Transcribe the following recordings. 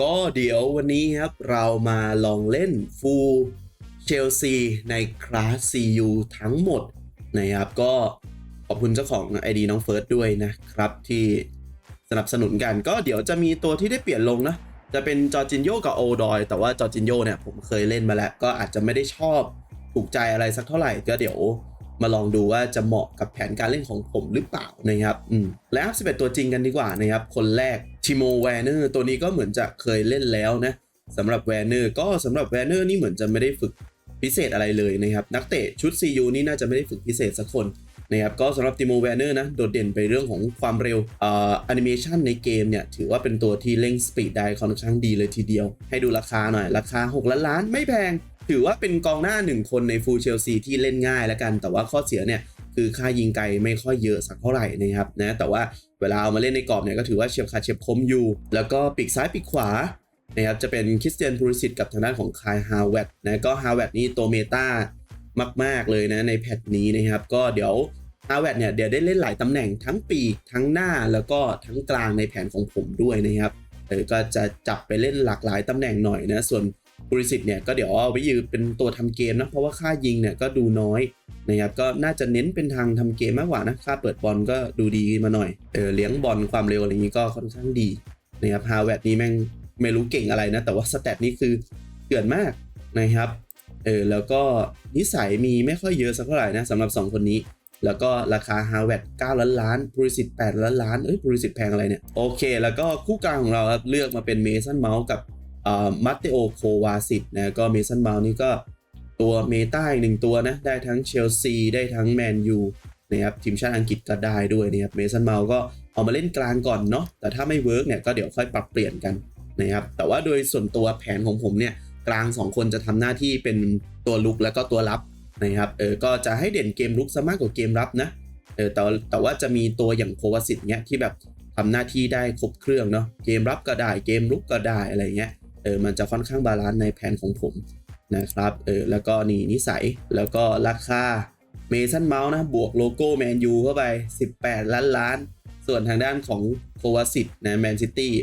ก็เดี๋ยววันนี้ครับเรามาลองเล่นฟูลเชลซีในคลาส CU ทั้งหมดนะครับก็ขอบคุณเจ้าของ ID น้องเฟิร์สด้วยนะครับที่สนับสนุนกันก็เดี๋ยวจะมีตัวที่ได้เปลี่ยนลงนะ จะเป็นจอจินโยกับโอดอย แต่ว่าจอจินโยเนี่ยผมเคยเล่นมาแล้ว ก็อาจจะไม่ได้ชอบถูกใจอะไรสักเท่าไหร่ก็เดี๋ยว มาลองดูว่าจะเหมาะกับแผนการเล่นของผมหรือเปล่านะครับอืมและอัพ11 ตัวจริงกันดีกว่านะครับ คนแรกทิโมแวนเนอร์ตัวนี้ก็เหมือนจะเคยเล่นแล้วนะสำหรับแวนเนอร์ก็สำหรับแวนเนอร์นี่เหมือนจะไม่ได้ฝึกพิเศษอะไรเลยนะครับ นักเตะชุด CU นี่น่าจะไม่ได้ฝึกพิเศษสักคนนะครับก็สำหรับติโมแวนเนอร์นะ โดดเด่นไปเรื่องของความเร็วอ่าแอนิเมชันในเกมเนี่ย ถือว่าเป็นตัวที่เร่งสปีดได้ค่อนข้างดีเลยทีเดียว ให้ดูราคาหน่อย ราคา 6 ล้านล้านไม่แพง ถือว่าเป็นกองหน้า1คนในฟูลเชลซีที่เล่นง่ายแล้วกัน แต่ว่าข้อเสียเนี่ยคือค่ายิงไกลไม่ค่อยเยอะสักเท่าไหร่นะครับนะแต่ว่าเวลาเอามาเล่นในกรอบเนี่ยก็ถือว่าเฉียบขาดเฉียบคมอยู่ แล้วก็ปีกซ้ายปีกขวานะครับจะเป็นคริสเตียนพูริสิตกับทางด้านของคายฮาวเวตนะก็ฮาวเวตนี่ตัวเมตามาก ๆ เลยนะในแพทนี้นะครับ ก็เดี๋ยวฮาวเวตเนี่ยเดี๋ยวได้เล่นหลายตำแหน่งทั้งปีกทั้งหน้าแล้วก็ทั้งกลางในแผนของผมด้วยนะครับเออก็จะจับไปเล่นหลากหลายตำแหน่งหน่อยนะส่วน บริสิตเนี่ยก็เดี๋ยวเอาไว้ยืนเป็นตัวทำเกมนะเพราะว่าค่ายิงเนี่ยก็ดูน้อยนะครับก็น่าจะเน้นเป็นทางทำเกมมากกว่านะค่าเปิดบอลก็ดูดีมาหน่อยเออเลี้ยงบอลความเร็วอะไรนี้ก็ค่อนข้างดีนะครับฮาวเวตนี่แม่งไม่รู้เก่งอะไรนะแต่ว่าสแตทนี่คือเกินมากนะครับเออแล้วก็นิสัยมีไม่ค่อยเยอะสักเท่าไหร่นะสำหรับ 2 คนนี้ แล้วก็ราคาฮาวเวต9ล้านล้านบริสิต8ล้านล้านเอ้ยบริสิตแพงอะไรเนี่ยโอเค แล้วก็คู่กลางของเราครับเลือกมาเป็นเมสันเมาส์กับ มัตเตโอโควาสิตนะก็เมสันเมานี่ก็ตัวเมตาอีกหนึ่งตัวนะ ได้ทั้งเชลซีได้ทั้งแมนยูนะครับทีมชาติอังกฤษก็ได้ด้วยนะครับเมสันเมาก็เอามาเล่นกลางก่อนเนาะแต่ถ้าไม่เวิร์กเนี่ยก็เดี๋ยวค่อยปรับเปลี่ยนกันนะครับแต่ว่าโดยส่วนตัวแผนของผมเนี่ยกลาง 2 คนจะทำหน้าที่เป็นตัวลุกแล้วก็ตัวรับนะครับเออก็จะให้เด่นเกมลุกซะมากกว่าเกมรับนะเออแต่แต่ว่าจะมีตัวอย่างโควาสิตเนี้ยที่แบบทำหน้าที่ได้ครบเครื่องเนาะเกมรับก็ได้เกมลุกก็ได้อะไรเงี้ย เออมันจะค่อนข้างบาลานซ์ในแผนของผมนะครับเออแล้วก็นี่นิสัยแล้วก็ราคาเมสันเมาส์นะ บวกโลโก้แมนยูเข้าไป 18 ล้านล้าน ส่วนทางด้านของโควาสิตนะแมนซิตี้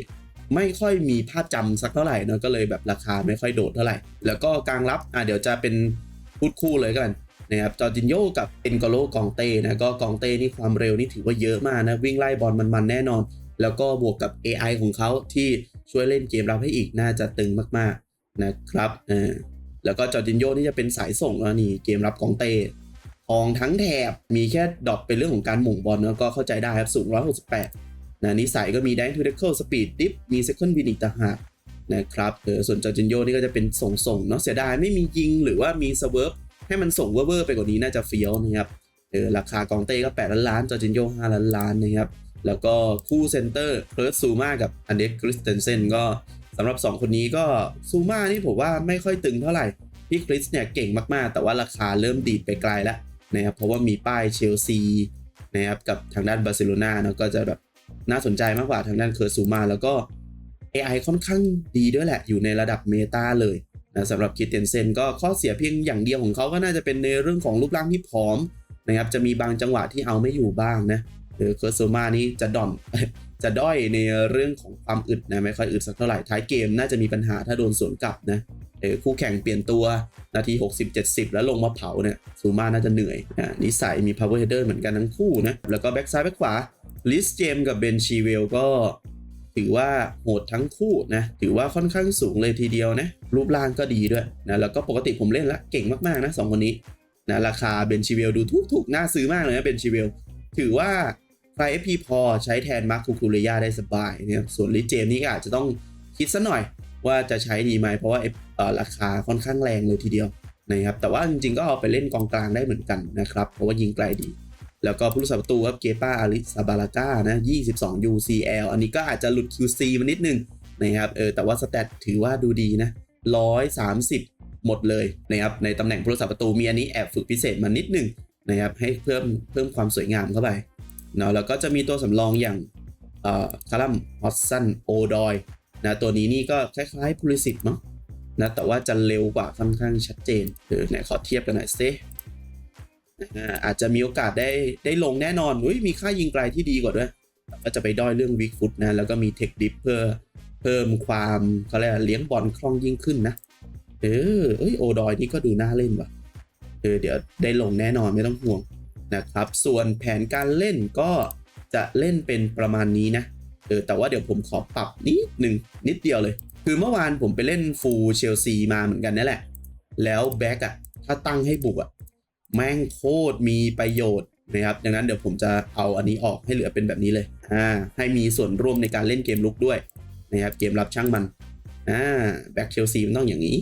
ไม่ค่อยมีภาพจำสักเท่าไหร่เนาะก็เลยแบบราคาไม่ค่อยโดดเท่าไหร่ แล้วก็กลางรับอะเดี๋ยวจะเป็นพูดคู่เลยกันนะครับจอร์จินโยกับเอ็นโกโลกองเต้นะก็กองเต้นี่ความเร็วนี่ถือว่าเยอะมากนะ วิ่งไล่บอลมันๆแน่นอน แล้วก็บวกกับ AI ของเขาที่ ช่วยเล่นเกมรับให้อีกน่าจะตึงมากๆนะครับเออแล้วก็จอร์จินโยนี่จะเป็นสายส่งแล้วนี่เกมรับกองเตทองทั้งแถบมีแค่ดรอปเป็นเรื่องของการหม่งบอลแล้วก็เข้าใจได้ครับสูง 168นะนิสัยก็มีแดงทูเดคเคิลสปีดดิฟมีเซคันด์วินิตต่างหากนะครับเออส่วนจอร์จินโยนี่ก็จะเป็นส่งส่งเนาะเสียดายไม่มียิงหรือว่ามีสเวิร์ฟให้มันส่งเวอร์ไปกว่านี้น่าจะเฟี้ยวนะครับเออราคากองเต้ก็8ล้านล้านจอร์จินโย5ล้านล้านนะครับ แล้วก็คู่เซนเตอร์เพิร์สซูมากับอันเด็กคริสเตนเซนก็สำหรับ 2 คนนี้ก็ซูมานี่ผมว่าไม่ค่อยตึงเท่าไหร่ พี่คริสเนี่ยเก่งมากๆ แต่ว่าราคาเริ่มดีดไปไกลแล้วนะครับเพราะว่ามีป้ายเชลซีนะครับกับทางด้านบาร์เซโลนาเนาะก็จะแบบน่าสนใจมากกว่าทางด้านเคอร์ซูมาแล้วก็ AI ค่อนข้างดีด้วยแหละ อยู่ในระดับเมตาเลยนะสำหรับคิดเตียนเซนก็ข้อเสียเพียงอย่างเดียวของเขาก็น่าจะเป็นในเรื่องของรูปร่างที่ผอมนะครับจะมีบางจังหวะที่เอาไม่อยู่บ้างนะ หรือเคอร์ซูมานี่จะด่อนจะด้อยในเรื่องของความอึดนะไม่ค่อยอึดสักเท่าไหร่ท้ายเกมน่าจะมีปัญหาถ้าโดนสวนกลับนะเออคู่แข่งเปลี่ยนตัวนาที 60-70 แล้วลงมาเผาเนี่ยซูมาน่าจะเหนื่อยนะนิสัยมี power header เหมือนกันทั้งคู่นะแล้วก็แบ็กซ้ายแบ็กขวาลิสเจมกับเบนชีเวลก็ถือว่าโหดทั้งคู่นะถือว่าค่อนข้างสูงเลยทีเดียวนะรูปร่างก็ดีด้วยนะแล้วก็ปกติผมเล่นละเก่งมากๆนะสองคนนี้นะราคาเบนชีเวลดูถูกๆน่าซื้อมากเลยนะเบนชีเวลถือว่า ใครเอพีพอใช้แทนมาร์คคูคูเรียได้สบายเนี่ยส่วนลิเจมนี่ก็อาจจะต้องคิดซะหน่อยว่าจะใช้ดีไหมเพราะว่าราคาค่อนข้างแรงเลยทีเดียวนะครับแต่ว่าจริงๆก็เอาไปเล่นกองกลางได้เหมือนกันนะครับเพราะว่ายิงไกลดี แล้วก็ผู้รักษาประตูครับเกป้าอาริซาบาลาก้านะ22 UCL อันนี้ก็อาจจะหลุด QC มานิดนึงนะครับเออแต่ว่าสแตทถือว่าดูดีนะ130 หมดเลยนะครับในตำแหน่งผู้รักษาประตูมีอันนี้แอบฝึกพิเศษมานิดนึงนะครับให้เพิ่มเพิ่มความสวยงามเข้าไป เนาะแล้วก็จะมีตัวสำรองอย่างคารัมฮอตสันโอดอยนะตัวนี้นี่ก็คล้ายๆ p u l i s i c เนาะนะแต่ว่าจะเร็วกว่าค่อนข้างชัดเจนเออไหนขอเทียบกันหน่อยซิอาจจะมีโอกาสได้ได้ลงแน่นอนอุ้ยมีค่ายิงไกลที่ดีกว่าด้วยก็จะไปด้อยเรื่องวิกฟุตนะแล้วก็มีเทคดิฟเพื่อพิ่มความเขาเรียกเลี้ยงบอลคล่องยิ่งขึ้นนะเออเอ้ยโอดอยนี่ก็ดูน่าเล่นว่ะเออเดี๋ยวได้ลงแน่นอนไม่ต้องห่วง นะครับ ส่วนแผนการเล่นก็จะเล่นเป็นประมาณนี้นะเออแต่ว่าเดี๋ยวผมขอปรับนิดหนึ่งนิดเดียวเลย คือเมื่อวานผมไปเล่นฟูลเชลซีมาเหมือนกันนั่นแหละ แล้วแบ็กอะถ้าตั้งให้บุกอะแม่งโคตรมีประโยชน์นะครับดังนั้นเดี๋ยวผมจะเอาอันนี้ออกให้เหลือเป็นแบบนี้เลยอ่าให้มีส่วนร่วมในการเล่นเกมลุกด้วยนะครับเกมรับช่างมันอ่าแบ็กเชลซีมันต้องอย่างนี้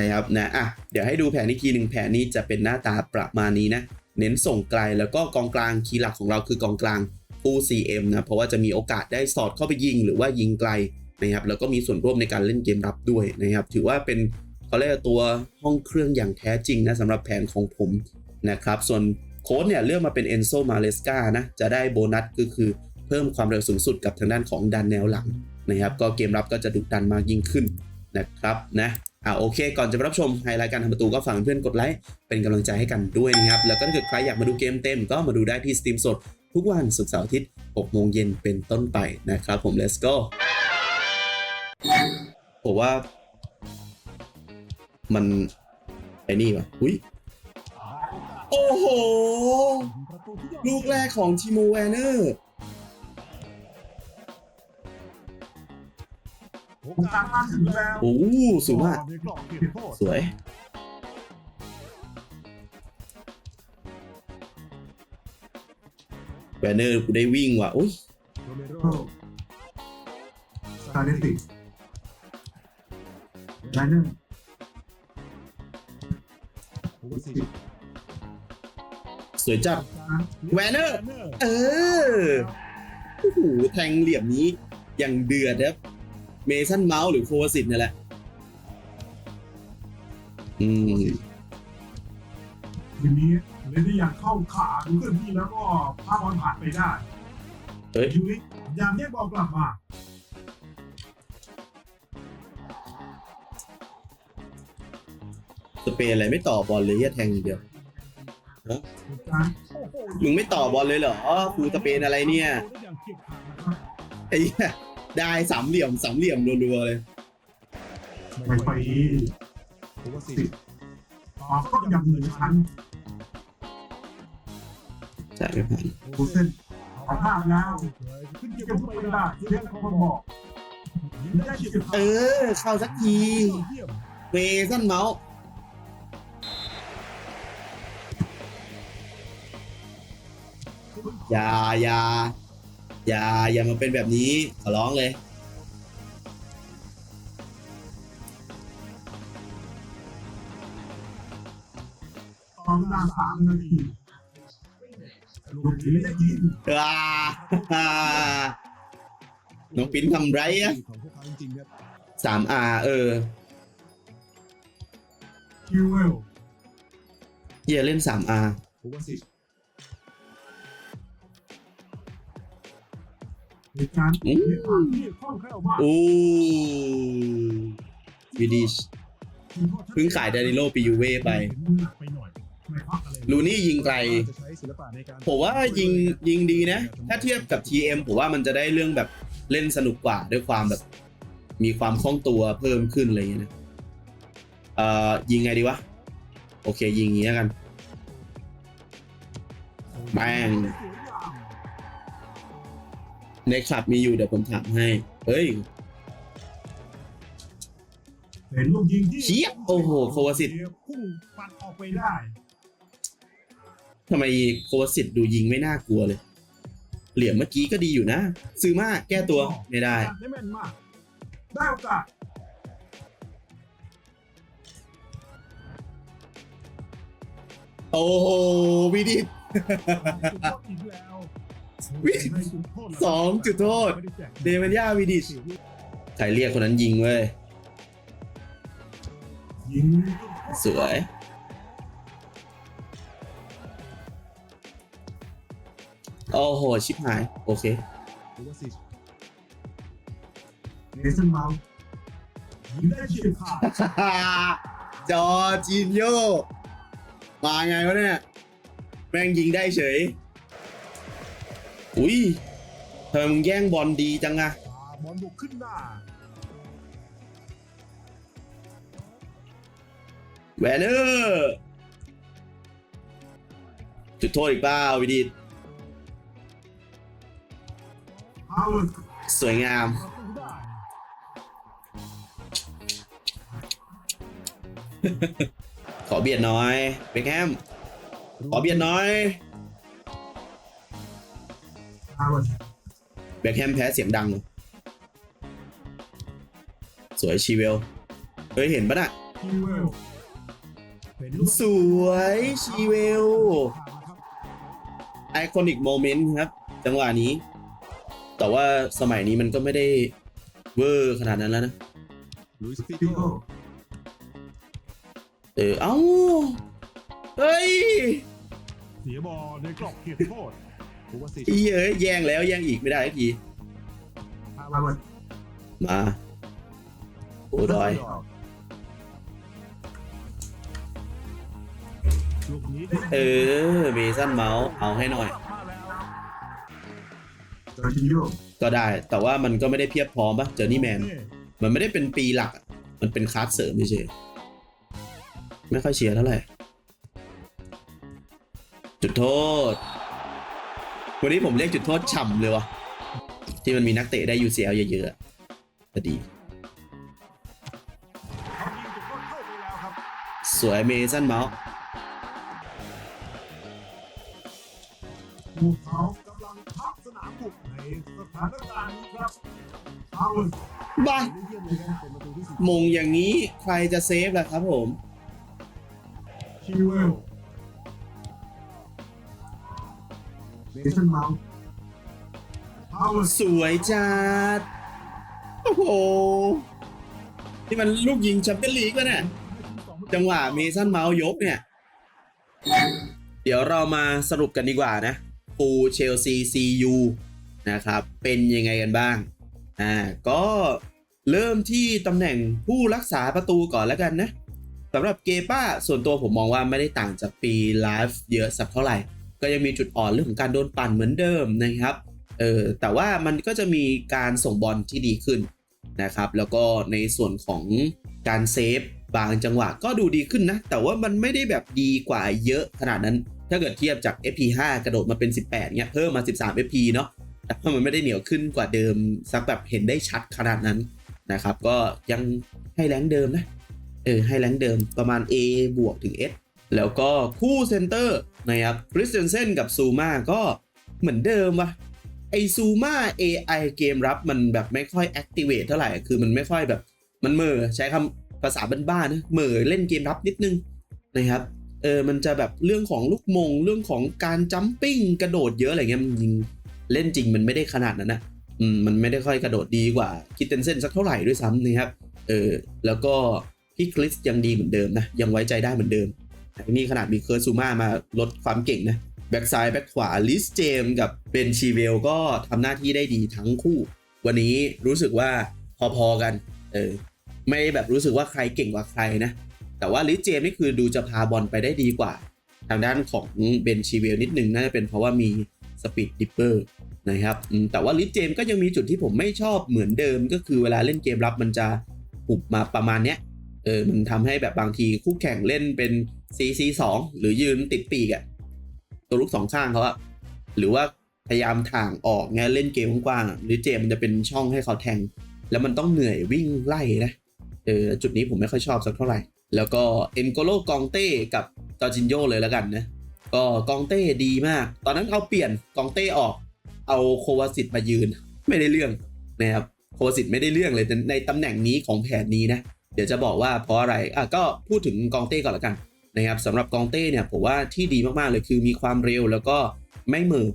นะครับนะอะเดี๋ยวให้ดูแผนอีกทีหนึ่งแผนนี้จะเป็นหน้าตาประมาณนี้นะเน้นส่งไกลแล้วก็กองกลางคีย์หลักของเราคือกองกลางฟูล CM นะเพราะว่าจะมีโอกาสได้สอดเข้าไปยิงหรือว่ายิงไกลนะครับแล้วก็มีส่วนร่วมในการเล่นเกมรับด้วยนะครับ ถือว่าเป็นเขาเรียกตัวห้องเครื่องอย่างแท้จริงนะสำหรับแผนของผมนะครับส่วนโค้ดเนี่ยเลือกมาเป็นเอนโซมาเลสกานะจะได้โบนัสก็คือเพิ่มความเร็วสูงสุดกับทางด้านของดันแนวหลังนะครับ ก็เกมรับก็จะดุดันมากยิ่งขึ้นนะครับนะ อ่าโอเค ก่อนจะไปรับชมไฮไลท์การทำประตูก็ฝากเพื่อนกดไลค์เป็นกำลังใจให้กันด้วยนะครับ แล้วก็ถ้าเกิดใครอยากมาดูเกมเต็มก็มาดูได้ที่สตรีมสด ทุกวันศุกร์เสาร์อาทิตย์6โมงเย็นเป็นต้นไปนะครับผม let's go ผมว่า มันไอ้นี่วะอุ้ยโอ้โห ลูกแรกของทีโมแวนเนอร์ โอกาสมาถึงแล้วโอ้โหสูงมากในกรอบเขตโทษสวยแวนเนอร์กูได้วิ่งว่ะอุ้ยโรเมโรสตาร์เนติกไลเนอร์โอเวอร์ซีสวยจัดแวนเนอร์เนอร์ เออโอ้โหแทงเหลี่ยมนี้อย่างเดือดครับ เมสันเมาส์หรือโควาสิตนี่แหละ อืมทีนี้เล่นได้อย่างเข้าขาดูเคลื่อนที่แล้วก็พาบอลผ่านไปได้เฮ้ยยูริยังแยกบอลกลับมาสเปนอะไรไม่ต่อบอลเลยแค่แทงอย่างเดียวการโอ้โหมึงไม่ต่อบอลเลยเหรอฟูสเปนอะไรเนี่ยได้อย่างเฉียบขาดนะครับไอ้เหี้ย ได้สามเหลี่ยมสามเหลี่ยมรัวๆเลยไม่ไปโอเวอร์ซีต่อก็ยังเหนือชั้นจ่ายไม่ผ่านกูเส้นขอภาพแล้วขึ้นเก็เก็บบทุทุกกไปไปได้ได้เช่นเขาบอกยิงได้เฉียบขาดเออ เข้าสักทีเยี่ยมเมสันเมาส์อย่าอย่า อย่าอย่ามาเป็นแบบนี้ขอร้องเลยตอนเวลาสามนาทีลูกนี้ได้ยิงว้าฮ่าน้องปิ้นทำไรอะของพวกเขาจริงๆครับสามอาเออคิวเวลเฮียเล่นสามอาโอเวอร์ ซีเหตุการณ์ที่ผ่านที่คล่องแคล่วมากโอ้วิดิชเพิ่งขายดานิโลปียูเว่ไป หนักไปหน่อยไม่พักอะไรลูนี่ยิงไกลจะใช้ศิลปะในการผมว่ายิงยิงดีนะ ถ้าเทียบกับ TM ผมว่ามันจะได้เรื่องแบบเล่นสนุกกว่าด้วยความแบบ มีความคล่องตัวเพิ่มขึ้นอะไรอย่างเงี้ยนะเอ่อยิงไงดีวะ โอเคยิงอย่างงี้แล้วกันแม่ง ในคลับมีอยู่เดี๋ยวผมถามให้ เฮ้ยเห็นลูกยิงที่เชี่ยโอ้โหโควาสิตพุ่งปัดออกไปได้ทำไมโควาสิตดูยิงไม่น่ากลัวเลย เหลี่ยมเมื่อกี้ก็ดีอยู่นะ ซื้อมาแก้ตัวไม่ได้ได้แม่นมากได้โอกาสโอ้โหวิดิอีกแล้ว วิสองจุดโทษ เดมันย่าวิดิชใครเรียกคนนั้นยิงเว้ย ยิงสวย โอ้โห ชิบหาย โอเคโอเวอร์ซีเนสันเมาส์ยิงได้เฉียบขาดจอจีนโยมาไงวะเนี่ย แม่งยิงได้เฉย อุ้ยทำไมมึงแย่งบอลดีจังอะบอลบุกขึ้นหน้าแวนเนอร์จุดโทษอีกเปล่าวิดีฮาวเวิร์ดสวยงาม ได้ขอเบียดหน้อยเบคแฮมขอเบียดหน้อย ฮาวเวิร์ดเบคแฮมแพ้เสียงดังเลยสวยชีเวลเฮ้ยเห็นปะน่ะคิวเวลเป็นลูกสวยชีเวลผ่านนะครับไอคอนิกโมเมนต์ครับ จังหวะนี้ แต่ว่าสมัยนี้มันก็ไม่ได้เวอร์ขนาดนั้นแล้วนะลุยสติฟิโก้โก้เออเอ้าเฮ้ย เสียบอลในกรอบเขตโทษโอเวอร์ซิชอีเอ้ยแย่งแล้วแย่งอีกไม่ได้สักทีฮาวเวิร์ดมาโอ้ดอยลูกนี้เออเมสันเมาส์เอาให้หน่อยมาแล้วจอร์จินโยก็ได้ แต่ว่ามันก็ไม่ได้เพียบพร้อมปะเจอร์นี่แมน มันไม่ได้เป็นปีหลักอะมันเป็นคลาสเสริมเฉยๆไม่ค่อยเชียร์เท่าไหร่ จุดโทษ วันนี้ผมเรียกจุดโทษฉ่ำเลยวะที่มันมีนักเตะได้ UCL เยอะๆจะดี สวยเมซันเมาส์บ้ามงอย่างนี้ใครจะเซฟล่ะครับผมชิว เวลเมสันเมาส์ฮาวเวิร์ดสวยจัด โอ้โห นี่มันลูกยิงแชมเปี้ยนลีกแล้วเนี่ย จังหวะเมสันเมาส์ยกเนี่ย เดี๋ยวเรามาสรุปกันดีกว่านะฟูเชลซีซียูนะครับ เป็นยังไงกันบ้าง อ่า ก็เริ่มที่ตำแหน่งผู้รักษาประตูก่อนแล้วกันนะสำหรับเกป้าส่วนตัวผมมองว่าไม่ได้ต่างจากปีไลฟ์เยอะสักเท่าไหร่ ก็ยังมีจุดอ่อนเรื่องของการโดนปั่นเหมือนเดิมนะครับเออแต่ว่ามันก็จะมีการส่งบอลที่ดีขึ้นนะครับแล้วก็ในส่วนของการเซฟบางจังหวะก็ดูดีขึ้นนะ แต่ว่ามันไม่ได้แบบดีกว่าเยอะขนาดนั้น ถ้าเกิดเทียบจาก FP5 กระโดดมาเป็น 18เนี้ยเพิ่มมา 13 FP เนาะแต่ว่ามันไม่ได้เหนียวขึ้นกว่าเดิมสักแบบเห็นได้ชัดขนาดนั้นนะครับ ก็ยังให้แรงเดิมนะเออให้แรงเดิมประมาณ A บวกถึง S แล้วก็คู่เซนเตอร์ นะครับคริสเตนเซนกับซูมาก็เหมือนเดิมวะไอซูมา AI เกมรับมันแบบไม่ค่อย activate เท่าไหร่ คือมันไม่ค่อยแบบมันเหม่อใช้คำภาษาบ้านๆนะเหม่อเล่นเกมรับนิดนึงนะครับเออมันจะแบบเรื่องของลูกมง เรื่องของการจัมปิ้งกระโดดเยอะอะไรเงี้ยมันยิงเล่นจริงมันไม่ได้ขนาดนั้นนะอืมมันไม่ได้ค่อยกระโดดดีกว่าคิดเตนเซนสักเท่าไหร่ด้วยซ้ำนะครับเออแล้วก็พี่คริสยังดีเหมือนเดิมนะยังไว้ใจได้เหมือนเดิม นี่ขนาดมีเคิร์ซูมามาลดความเก่งนะแบ็กซ้ายแบ็กขวาลิสเจมกับเบนชีเวลก็ทำหน้าที่ได้ดีทั้งคู่ วันนี้รู้สึกว่าพอๆกัน เออ ไม่แบบรู้สึกว่าใครเก่งกว่าใครนะ แต่ว่าลิสเจมนี่คือดูจะพาบอลไปได้ดีกว่า ทางด้านของเบนชีเวลนิดนึงน่าจะเป็นเพราะว่ามีสปีดดิปเปอร์นะครับแต่ว่าลิสเจมก็ยังมีจุดที่ผมไม่ชอบเหมือนเดิม ก็คือเวลาเล่นเกมรับมันจะปุบมาประมาณเนี้ยเออมันทำให้แบบบางทีคู่แข่งเล่นเป็น 4-4-2หรือยืนติดปีกอะตัวลูกสองข้างเขาอะหรือว่าพยายามถ่างออกไงเล่นเกมกว้างหรือเจมมันจะเป็นช่องให้เขาแทง แล้วมันต้องเหนื่อยวิ่งไล่นะเออจุดนี้ผมไม่ค่อยชอบสักเท่าไหร่ แล้วก็เอ็นโกโลกองเต้กับจอร์จินโยเลยแล้วกันนะก็กองเต้ดีมาก ตอนนั้นเอาเปลี่ยนกองเต้ออก เอาโควาสิตมายืน ไม่ได้เรื่องนะครับโควาสิตไม่ได้เรื่องเลยในตำแหน่งนี้ของแผนนี้นะ เดี๋ยวจะบอกว่าเพราะอะไรอะก็พูดถึงกองเต้ก่อนละกัน นะครับสำหรับกองเต้เนี่ยผมว่าที่ดีมากๆเลยคือมีความเร็วแล้วก็ไม่เมือ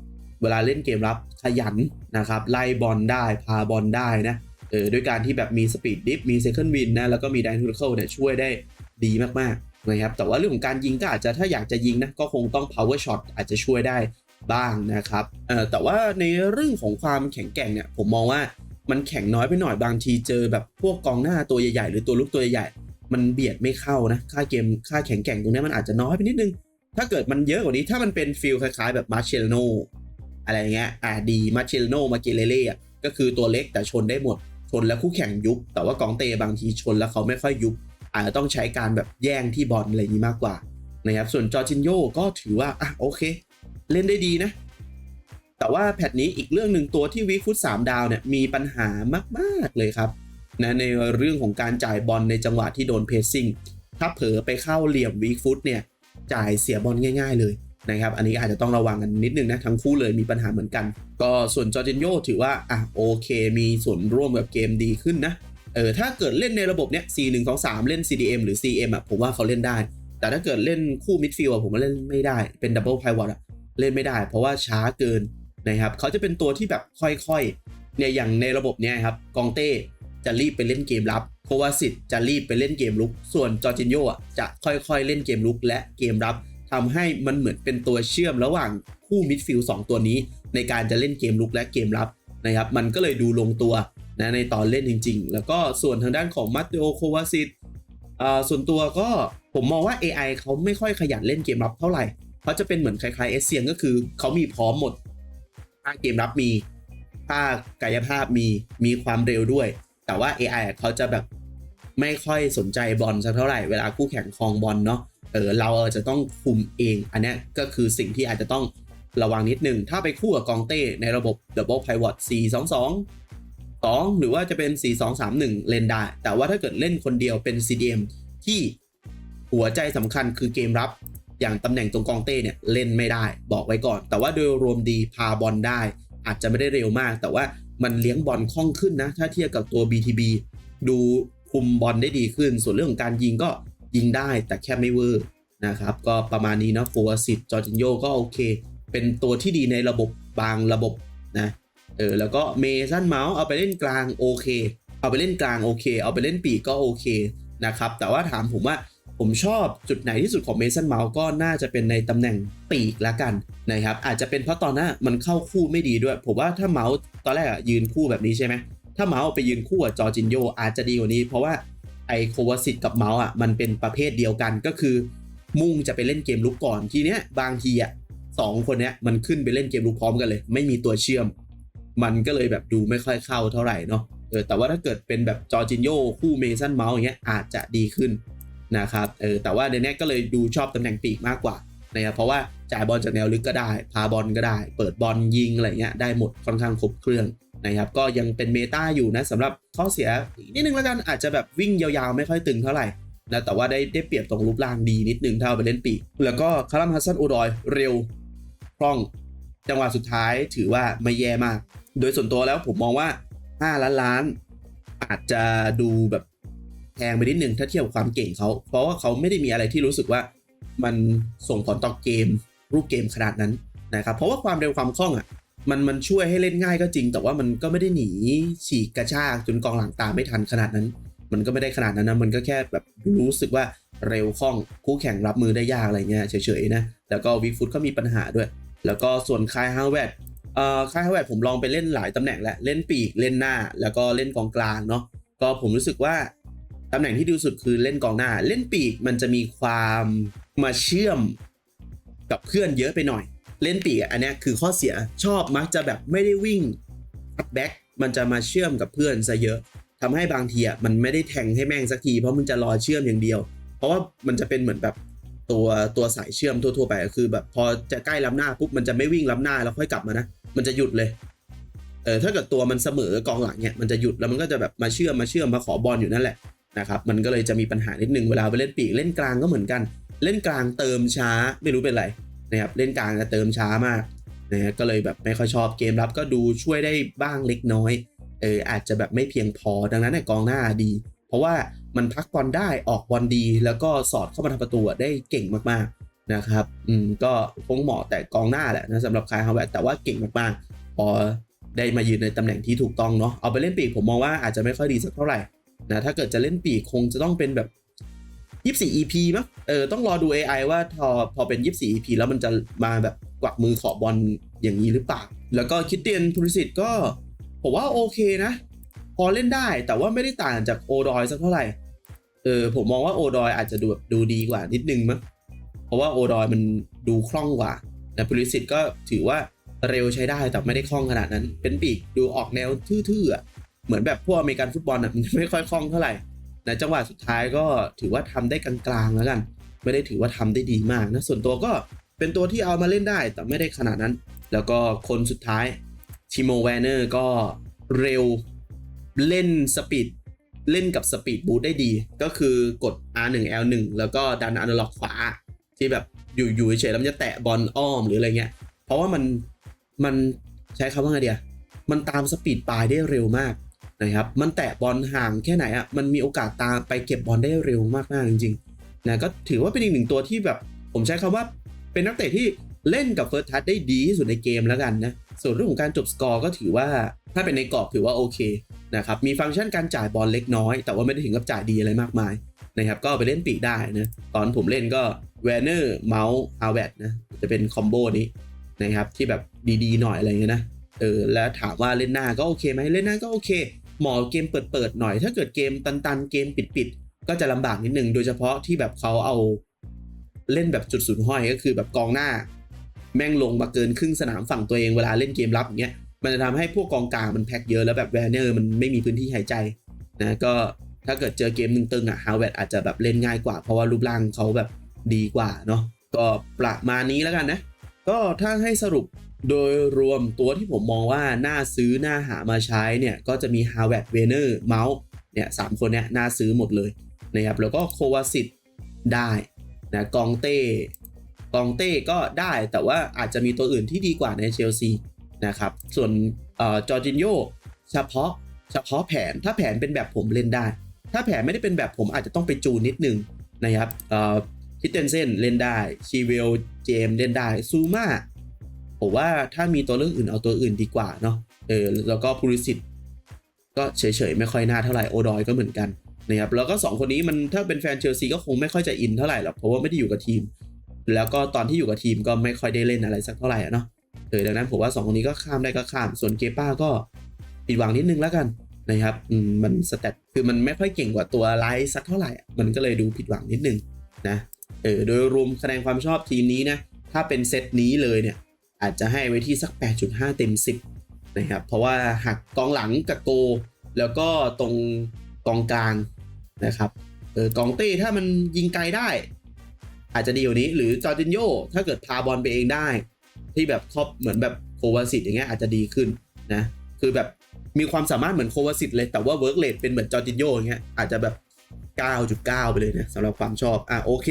เวลาเล่นเกมรับขยันนะครับไล่บอลได้พาบอลได้นะเออด้วยการที่แบบมีสปีดดิฟมีเซคันด์วินนะแล้วก็มีไดนามิคเนี่ยช่วยได้ดีมากๆนะครับแต่ว่าเรื่องของการยิงก็อาจจะถ้าอยากจะยิงนะก็คงต้อง power shot อาจจะช่วยได้บ้างนะครับเออแต่ว่าในเรื่องของความแข็งแกร่งเนี่ยผมมองว่ามันแข็งน้อยไปหน่อยบางทีเจอแบบพวกกองหน้าตัวใหญ่ๆ หรือตัวลุกตัวใหญ่ มันเบียดไม่เข้านะ ค่าเกมค่าแข็งแกร่งตรงนี้มันอาจจะน้อยไปนิดนึง ถ้าเกิดมันเยอะกว่านี้ถ้ามันเป็นฟิลคล้ายๆแบบมาเชลโนอะไรเงี้ยอ่าดีมาเชลโนมาเกเลเล่อะก็คือตัวเล็กแต่ชนได้หมด ชนแล้วคู่แข่งยุบ แต่ว่ากองเตบางทีชนแล้วเขาไม่ค่อยยุบอาจจะต้องใช้การแบบแย่งที่บอลอะไรนี้มากกว่านะครับส่วนจอร์จินโยก็ถือว่าอะโอเค เล่นได้ดีนะ แต่ว่าแพทนี้อีกเรื่องหนึ่งตัวที่วิกฟุต3ดาวเนี่ยมีปัญหามากๆเลยครับ นะในเรื่องของการจ่ายบอลในจังหวะที่โดนเพสซิ่งถ้าเผลอไปเข้าเหลี่ยมวีคฟุตเนี่ยจ่ายเสียบอลง่ายๆเลยนะครับอันนี้อาจจะต้องระวังกันนิดนึงนะทั้งคู่เลยมีปัญหาเหมือนกัน ก็ส่วนจอร์จินโยถือว่าอะโอเค มีส่วนร่วมกับเกมดีขึ้นนะเออถ้าเกิดเล่นในระบบเนี้ย4 1 2 3 เล่น CDM หรือ CM อะผมว่าเขาเล่นได้ แต่ถ้าเกิดเล่นคู่มิดฟิลด์ผมว่าเล่นไม่ได้เป็นดับเบิลไพวอตอะเล่นไม่ได้ เพราะว่าช้าเกินนะครับเขาจะเป็นตัวที่แบบค่อยๆเนี่ยอย่างในระบบเนี้ยครับกองเต้ จะรีบไปเล่นเกมรับ โควาสิตจะรีบไปเล่นเกมลุก ส่วนจอร์จินโยอะจะค่อยๆเล่นเกมลุกและเกมรับทำให้มันเหมือนเป็นตัวเชื่อมระหว่างคู่มิดฟิลด์สองตัวนี้ ในการจะเล่นเกมลุกและเกมรับนะครับ มันก็เลยดูลงตัวนะในตอนเล่นจริง ๆ แล้วก็ส่วนทางด้านของมัตเตโอโควาซิตส่วนตัวก็ผมมองว่า AI เขาไม่ค่อยขยันเล่นเกมรับเท่าไหร่เขาจะเป็นเหมือนคล้ายๆเอเซียนก็คือเขามีพร้อมหมดถ้าเกมรับมีถ้ากายภาพมีมีความเร็วด้วย แต่ว่า AI เขาจะแบบไม่ค่อยสนใจบอลสักเท่าไหร่ เวลาคู่แข่งครองบอลเนาะเออเราจะต้องคุมเอง อันนี้ก็คือสิ่งที่อาจจะต้องระวังนิดนึง ถ้าไปคู่กับกองเต้ในระบบ Double Pivot 4 2 2 2 หรือว่าจะเป็น 4 2 3 1 เล่นได้ แต่ว่าถ้าเกิดเล่นคนเดียวเป็น CDM ที่หัวใจสำคัญคือเกมรับ อย่างตำแหน่งตรงกองเต้เนี่ยเล่นไม่ได้บอกไว้ก่อน แต่ว่าโดยรวมดีพาบอลได้ อาจจะไม่ได้เร็วมาก แต่ว่า มันเลี้ยงบอลคล่องขึ้นนะ ถ้าเทียบกับตัว BTB ดูคุมบอลได้ดีขึ้น ส่วนเรื่องของการยิงก็ยิงได้แต่แค่ไม่เวอร์นะครับ ก็ประมาณนี้นะโฟร์สิตจอร์จินโยก็โอเค เป็นตัวที่ดีในระบบบางระบบนะเออแล้วก็เมสันเมาส์เอาไปเล่นกลางโอเค เอาไปเล่นกลางโอเค เอาไปเล่นปีกก็โอเคนะครับ แต่ว่าถามผมว่า ผมชอบจุดไหนที่สุดของเมสันเมาส์ก็น่าจะเป็นในตำแหน่งปีกละกันนะครับอาจจะเป็นเพราะตอนนั้นมันเข้าคู่ไม่ดีด้วย ผมว่าถ้าเมาส์ตอนแรกยืนคู่แบบนี้ใช่ไหมถ้าเมาส์ไปยืนคู่กับจอจินโยอาจจะดีกว่านี้ เพราะว่าไอโควาสิตกับเมาส์อะมันเป็นประเภทเดียวกันก็คือ มุ่งจะไปเล่นเกมลุกก่อนทีเนี้ยบางทีอะสองคนเนี้ยมันขึ้นไปเล่นเกมลุกพร้อมกันเลย ไม่มีตัวเชื่อม มันก็เลยแบบดูไม่ค่อยเข้าเท่าไหร่เนาะเออแต่ว่าถ้าเกิดเป็นแบบจอจินโยคู่เมสันเมาส์อย่างเงี้ยอาจจะดีขึ้น นะครับเออแต่ว่าในเนี้ก็เลยดูชอบตำแหน่งปีกมากกว่านะครับเพราะว่าจ่ายบอลจากแนวลึกก็ได้ พาบอลก็ได้ เปิดบอลยิงอะไรเงี้ยได้หมดค่อนข้างครบเครื่องนะครับก็ยังเป็นเมตาอยู่นะสำหรับข้อเสียอีกนิดนึงแล้วกันอาจจะแบบวิ่งยาวๆ ไม่ค่อยตึงเท่าไหร่นะแต่ว่าได้ได้เปรียบตรงรูปร่างดีนิดนึงถ้าเอาไปเล่นปีก แล้วก็คารัมฮัสซันอูดอยเร็วคล่องจังหวะสุดท้ายถือว่าไม่แย่มาก โดยส่วนตัวแล้วผมมองว่า 5 ล้านล้าน อาจจะดูแบบ แพงไปนิดนึงถ้าเทียบความเก่งเขา เพราะว่าเขาไม่ได้มีอะไรที่รู้สึกว่ามันส่งผลต่อเกม รูปเกมขนาดนั้นนะครับเพราะว่าความเร็วความคล่องอะมันมันช่วยให้เล่นง่ายก็จริง แต่ว่ามันก็ไม่ได้หนีฉีกกระชากจนกองหลังตามไม่ทันขนาดนั้น มันก็ไม่ได้ขนาดนั้นนะมันก็แค่แบบรู้สึกว่าเร็วคล่องคู่แข่งรับมือได้ยากอะไรเงี้ยเฉยๆนะแล้วก็วิกฟุตก็มีปัญหาด้วย แล้วก็ส่วนคายฮาวเวดเอ่อคายฮาวเวดผมลองไปเล่นหลายตำแหน่งแล้วเล่นปีกเล่นหน้า แล้วก็เล่นกองกลางเนาะก็ผมรู้สึกว่า ตำแหน่งที่ดีที่สุดคือเล่นกองหน้า เล่นปีกมันจะมีความมาเชื่อมกับเพื่อนเยอะไปหน่อย เล่นปีกอันนี้คือข้อเสียชอบมักจะแบบไม่ได้วิ่งคัดแบ็กมันจะมาเชื่อมกับเพื่อนซะเยอะทำให้บางทีอะมันไม่ได้แทงให้แม่งสักทีเพราะมันจะรอเชื่อมอย่างเดียว เพราะว่ามันจะเป็นเหมือนแบบตัวตัวสายเชื่อมทั่วๆไปก็คือ แบบพอจะใกล้ล้ำหน้าปุ๊บมันจะไม่วิ่งล้ำหน้าแล้วค่อยกลับมานะมันจะหยุดเลยเออถ้าเกิดตัวมันเสมอกองหลังเนี่ยมันจะหยุดแล้วมันก็จะแบบมาเชื่อมมาเชื่อมมาขอบอลอยู่นั่นแหละ นะครับมันก็เลยจะมีปัญหานิดนึงเวลาไปเล่นปีกเล่นกลางก็เหมือนกัน เล่นกลางเติมช้าไม่รู้เป็นไรนะครับเล่นกลางจะเติมช้ามากนะฮะก็เลยแบบไม่ค่อยชอบเกมรับก็ดูช่วยได้บ้างเล็กน้อยเอออาจจะแบบไม่เพียงพอดังนั้นเนี่ยกองหน้าดี เพราะว่ามันพักบอลได้ออกบอลดี แล้วก็สอดเข้ามาทำประตูได้เก่งมากๆนะครับอืมก็คงเหมาะแต่กองหน้าแหละนะสำหรับคายฮาวเวร์แต่ว่าเก่งมากๆพอได้มายืนในตำแหน่งที่ถูกต้องเนาะเอาไปเล่นปีกผมมองว่าอาจจะไม่ค่อยดีสักเท่าไหร่ นะถ้าเกิดจะเล่นปีกคงจะต้องเป็นแบบ24 EP มั้งเออต้องรอดู AI ว่าพอพอเป็น24 EP แล้วมันจะมาแบบกวักมือขอบอลอย่างนี้หรือเปล่า แล้วก็คิดเตียนทุริสิตก็ ผมว่าโอเคนะ พอเล่นได้แต่ว่าไม่ได้ต่างจากโอดอยสักเท่าไหร่ เออผมมองว่าโอดอยอาจจะดูแบบดูดีกว่านิดนึงมั้งเพราะว่าโอดอยมันดูคล่องกว่าแต่พุริสิตก็ถือว่าเร็วใช้ได้แต่ไม่ได้คล่องขนาดนั้น เป็นปีกดูออกแนวทื่อๆอะ เหมือนแบบพวกอเมริกันฟุตบอลอะมันไม่ค่อยคล่องเท่าไหร่ในจังหวะสุดท้ายก็ถือว่าทำได้กลางๆแล้วกัน ไม่ได้ถือว่าทำได้ดีมากนะส่วนตัวก็เป็นตัวที่เอามาเล่นได้แต่ไม่ได้ขนาดนั้น แล้วก็คนสุดท้ายชิโมแวนเนอร์ก็เร็วเล่นสปีดเล่นกับสปีดบูทได้ดี ก็คือกด R1 L1 แล้วก็ดันอนาล็อกขวา ที่แบบอยู่อยู่เฉยๆแล้วมันจะแตะบอลอ้อมหรืออะไรเงี้ย เพราะว่ามันมันใช้คำว่าไงเดียมันตามสปีดปลายได้เร็วมาก นะครับมันแตะบอลห่างแค่ไหนอะ่ะมันมีโอกาสตามไปเก็บบอลได้เร็วมากๆจริงๆนะก็ถือว่าเป็นอีกหนึ่งตัวที่แบบ ผมใช้คำว่าเป็นนักเตะที่เล่นกับเฟิร์สทัชได้ดีที่สุดในเกมแล้วกันนะส่วนเรื่องของการจบสกอร์ก็ถือว่าถ้าเป็นในกรอบถือว่าโอเคนะครับมีฟังก์ชันการจ่ายบอลเล็กน้อย แต่ว่าไม่ได้ถึงกับจ่ายดีอะไรมากมายนะครับก็ไปเล่นปีกได้นะตอนผมเล่นก็แวนเนอร์เมาส์อาร์แวนะจะเป็นคอมโบนี้นะครับที่แบบดีๆหน่อยอะไรเงี้ยนะเออแล้วถามว่าเล่นหน้าก็โอเคไหมเล่นหน้าก็โอเค หมาะกับเกมเปิดๆหน่อย ถ้าเกิดเกมตันๆเกมปิดๆก็จะลำบากนิดนึงโดยเฉพาะที่แบบเขาเอาเล่นแบบจุดศูนย์ห้อยก็คือแบบกองหน้า แม่งลงมาเกินครึ่งสนามฝั่งตัวเองเวลาเล่นเกมรับอย่างเงี้ยมันจะทำให้พวกกองกลางมันแพ็กเยอะแล้วแบบแวนเนอร์มันไม่มีพื้นที่หายใจนะก็ถ้าเกิดเจอเกมตึงๆอะฮาวเวดอาจจะแบบเล่นง่ายกว่า เพราะว่ารูปร่างเขาแบบดีกว่าเนาะก็ประมาณนี้แล้วกันนะ ก็ถ้าให้สรุป โดยรวมตัวที่ผมมองว่าน่าซื้อน่าหามาใช้เนี่ยก็จะมี h a r v a r d w e n e r m o u s เนี่ยสามคนเนี่ยน่าซื้อหมดเลยนะครับแล้วก็โควาสิตได้นะกองเต้กองเต้ก็ได้แต่ว่าอาจจะมีตัวอื่นที่ดีกว่าในเชลซีนะครับส่วนจอร์จินโยเฉพาะเฉพาะแผนถ้าแผนเป็นแบบผมเล่นได้ ถ้าแผนไม่ได้เป็นแบบผมอาจจะต้องไปจูนนิดนึงนะครับคิดเตนเซนเล่นได้ชีเวลเจมเล่นได้ซูมา ผมว่าถ้ามีตัวเลือกอื่นเอาตัวอื่นดีกว่าเนาะเออแล้วก็พูริสิตก็เฉยๆ ไม่ค่อยน่าเท่าไหร่โอดอยก็เหมือนกันนะครับแล้วก็ 2 คนนี้มันถ้าเป็นแฟนเชลซีก็คงไม่ค่อยจะอินเท่าไหร่หรอกเพราะว่าไม่ได้อยู่กับทีม แล้วก็ตอนที่อยู่กับทีมก็ไม่ค่อยได้เล่นอะไรสักเท่าไหร่อะเนาะเออดังนั้นผมว่า 2 คนนี้ก็ข้ามได้ก็ข้าม ส่วนเกป้าก็ผิดหวังนิดนึงแล้วกันนะครับมันสเตตคือมันไม่ค่อยเก่งกว่าตัวไลท์สักเท่าไหร่อะมันก็เลยดูผิดหวังนิดนึงนะเออโดยรวมแสดงความชอบทีมนี้นะถ้าเป็นเซตนี้เลยเนี่ย อาจจะให้ไว้ที่สัก 8.5 เต็ม 10 นะครับ เพราะว่าหักกองหลังกับโก แล้วก็ตรงกองกลางนะครับ เออกองเต้ถ้ามันยิงไกลได้ อาจจะดีกว่านี้ หรือจอร์จินโยถ้าเกิดพาบอลไปเองได้ ที่แบบครอบเหมือนแบบโควาสิตอย่างเงี้ยอาจจะดีขึ้นนะ คือแบบมีความสามารถเหมือนโควาสิตเลย แต่ว่าเวิร์กเลทเป็นเหมือนจอร์จินโยอย่างเงี้ยอาจจะแบบ 9.9 ไปเลยนะสำหรับความชอบ อะโอเค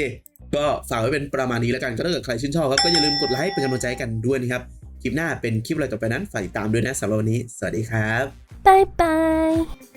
ก็ฝากไว้เป็นประมาณนี้แล้วกันก็ถ้าเกิดใครชื่นชอบครับก็อย่าลืมกดไลค์เป็นกำลังใจกันด้วยนะครับคลิปหน้าเป็นคลิปอะไรต่อไปนั้นฝากติดตามด้วยนะสำหรับวันนี้ สวัสดีครับบายบาย。